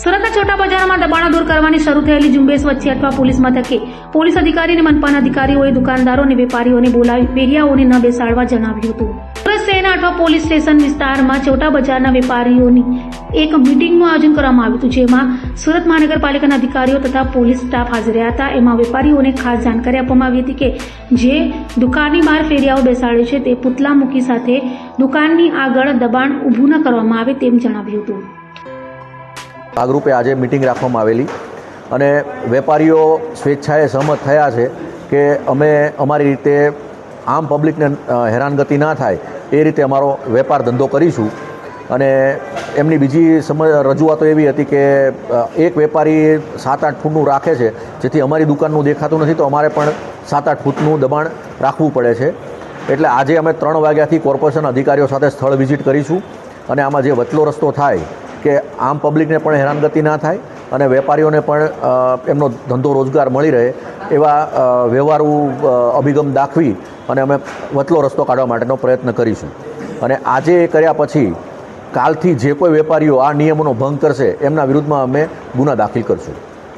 સુરતના છોટા બજારમાં દબાણો દૂર કરવાની શરૂ થયેલી ઝુંબેશ વચ્ચે અથવા પોલીસ મથકે પોલીસ અધિકારી અને મનપાના અધિકારીઓએ દુકાનદારો અને વેપારીઓને બોલાવી ફેરિયાઓને ન બેસાડવા જણાવ્યું હતું. સુરત શહેરના અઠવા પોલીસ સ્ટેશન વિસ્તારમાં છોટા બજારના વેપારીઓની એક મિટિંગનું આયોજન કરવામાં આવ્યું હતું, જેમાં સુરત મહાનગરપાલિકાના અધિકારીઓ તથા પોલીસ સ્ટાફ હાજર હતા. એમાં વેપારીઓને ખાસ જાણકારી આપવામાં આવી હતી કે જે દુકાનની બહાર ફેરિયાઓ બેસાડે છે તે પુતલા મૂકી સાથે દુકાનની આગળ દબાણ ઊભું ન કરવામાં આવે તેમ જણાવ્યું હતું. ભાગરૂપે આજે મિટિંગ રાખવામાં આવેલી. અને વેપારીઓ સ્વેચ્છાએ સહમત થયા છે કે અમે અમારી રીતે આમ પબ્લિકને હેરાનગતિ ના થાય, એ રીતે અમારો વેપાર ધંધો કરીશું. અને એમની બીજી સમ રજૂઆતો એવી હતી કે એક વેપારી સાત આઠ ફૂટનું રાખે છે, જેથી અમારી દુકાનનું દેખાતું નથી, તો અમારે પણ સાત આઠ ફૂટનું દબાણ રાખવું પડે છે. એટલે આજે અમે ત્રણ વાગ્યાથી કોર્પોરેશન અધિકારીઓ સાથે સ્થળ વિઝિટ કરીશું. અને આમાં જે વચલો રસ્તો થાય કે આમ પબ્લિકને પણ હેરાનગતિ ના થાય અને વેપારીઓને પણ એમનો ધંધો રોજગાર મળી રહે એવા વ્યવહારુ અભિગમ દાખવી અને અમે વચલો રસ્તો કાઢવા માટેનો પ્રયત્ન કરીશું. અને આજે એ કર્યા પછી કાલથી જે કોઈ વેપારીઓ આ નિયમોનો ભંગ કરશે, એમના વિરુદ્ધમાં અમે ગુના દાખલ કરશું.